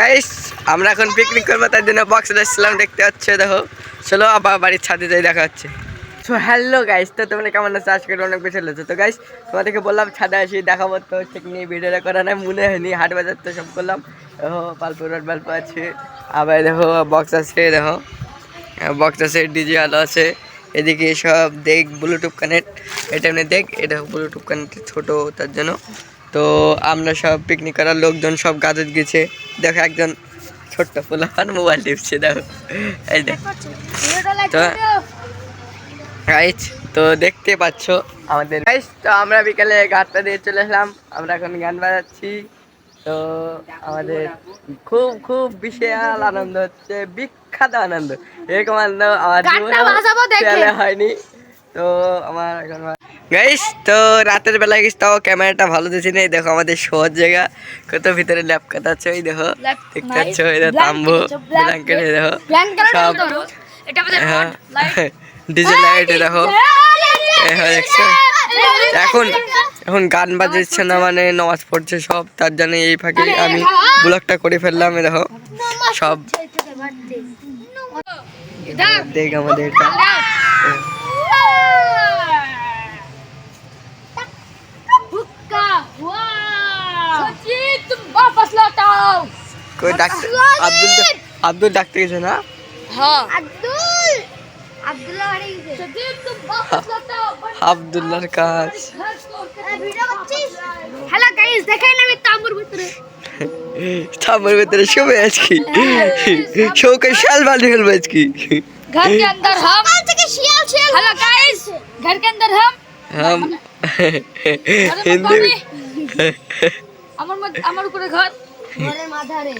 Guys আমরা এখন picnic করব, তার জন্য বক্স এসেছিলাম দেখতে পাচ্ছ, দেখো। চলো, আবার বাড়ির ছাদে যাই, দেখা হচ্ছে। তো হ্যালো গাইস তো তোমরা কেমন আছো? আজকে অনেক বেশি হলো তো গাইস তোমাদেরকে বললাম, ছাদে আসি, দেখাবো তো, ঠিক নিয়ে ভিডিওটা করা নাই মনে হয়নি, হাট বাজার তো সব করলাম। দেখো, পালপুর রোড বাল্প আছে। আবার দেখো বক্স আছে, দেখো। বক্স আছে ডিজে আলো আছে। এদিকে সব দেখ ব্লুটুথ কানেক্ট এটা এমনি দেখ, এটা ব্লুটুথ কানেক্ট ছোট, তার জন্য। তো আমরা সব পিকনিক করার লোকজন সব গাজত গেছে। দেখো একজন ছোট্ট ফুলার মোবাইল টিপছে দেখো। এই দেখ। তো গাইজ তো দেখতে পাচ্ছ আমাদের। গাইজ তো আমরা বিকালে গানটা দিয়ে চলে এলাম। আমরা এখন গান বাজাচ্ছি। তো আমাদের খুব খুব বিশাল আনন্দ হচ্ছে বিখ্যাত আনন্দ। এরকম আনন্দ আমার হয়নি। তো আমার এখন গাইস তো রাতের বেলা গেছি তাও ক্যামেরাটা ভালো দিয়েছি নেই দেখো আমাদের শহর জায়গা। কত ভিতরে ল্যাপ কাটা আছে ওই দেখো। দেখতে পাচ্ছ এই দেখো। তাম্বু। ব্ল্যাঙ্কেট দেখো সব হ্যাঁ। ডিজে লাইট দেখো। হ্যাঁ, দেখছ? এখন এখন গান বাজাচ্ছে না মানে নামাজ পড়ছে সব তার জন্য এই ফাঁকে আমি ব্লগটা করে ফেললাম এই দেখো। সব দেখ, দেখ আমাদের কই ডাক্তার আব্দুল আব্দুল ডাক্তার গেছে না हाँ। আব্দুল আব্দুল্লাহ হারিয়ে গেছে সচিন, তুম वापस लौट आओ। আব্দুল্লাহর কাজ घर छोड़ के আরে ভিডিও করছিস হ্যালো গাইস দেখেন আমি তাম্বুর ভিতরে থামের ভিতরে শোবে আজকে শোকে শাল বালি ফেলবে আজকে घर के अंदर हम সকাল থেকে শিয়াল শিয়াল हेलो गाइस घर के अंदर हम হাম अरे হিন্দি मम्मी, আমার মধ্যে আমার উপরে ঘর ঘরের মাথারে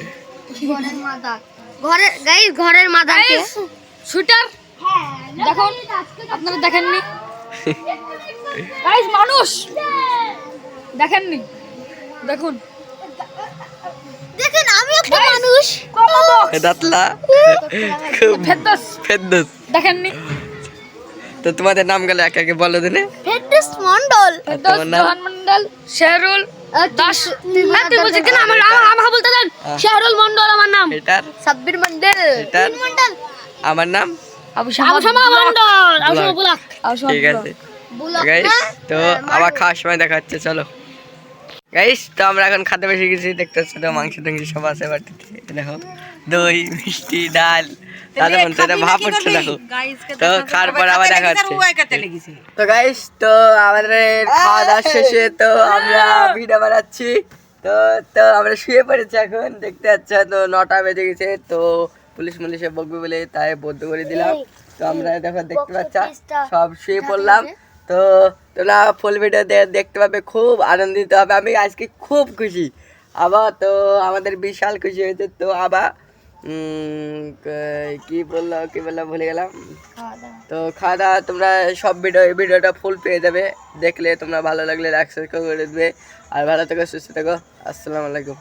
ঘরের মাথা ঘরের গাইস ঘরের শুটার। হ্যাঁ দেখুন আপনারা দেখেননি? গাইস মানুষ! দেখেননি? দেখুন। দেখেন আমি একটা মানুষ। দাতলা। খুব ফেরদৌস দেখেননি? তো তোমাদের নাম গেলে একে একে বলো দিনে ফেরদৌস মন্ডল। মন্ডল শেহরুল। দাস। হ্যাঁ, তুই বলছিস কেন? আমার আমার আমাকে বলতে দেন। হ্যাঁ। মন্ডল আমার নাম। এটার। সাব্বির মন্ডল। এটার। মন্ডল। আমার নাম? আবু শামা মন্ডল। আবু শামা বুলাক। বুলাক। আবু শামা ঠিক আছে। গাইস তো আবার খাওয়ার সময় দেখা হচ্ছে চলো। গাইস তো আমরা এখন খাতে বেশি গেছি দেখতে হচ্ছে তো মাংস টাংস সব আছে এই দেখো দই মিষ্টি ডাল। তাহলে মনে হচ্ছে ভাব হচ্ছে দেখো। তো খাওয়ার পর আবার দেখা হচ্ছে। তো গাইস তো আমাদের খাওয়া দাওয়া শেষে তো আমরা ভিডিও বানাচ্ছি। তো তো আমরা শুয়ে পড়েছি এখন দেখতে পাচ্ছ তো নটা বেজে গেছে তো পুলিশ মুলিশে বকবে বলে তাই বদ্ধ করে দিলাম। তো আমরা দেখো দেখতে পাচ্ছ সব শুয়ে পড়লাম। তো তোমরা ফুল ভিডিও দেখতে পাবে খুব আনন্দিত হবে। আমি আজকে খুব খুশি। আবার তো আমাদের বিশাল খুশি হয়েছে। তো আবার কি বলল কি বলল ভুলে গেলাম। তো খাওয়া দাওয়া তোমরা সব ভিডিও ভিডিওটা ফুল পেয়ে যাবে। দেখলে তোমরা ভালো লাগলে লাইক সাবস্ক্রাইব করে দেবে। আর ভালো থেকো সুস্থ থেকো। আসসালামু আলাইকুম।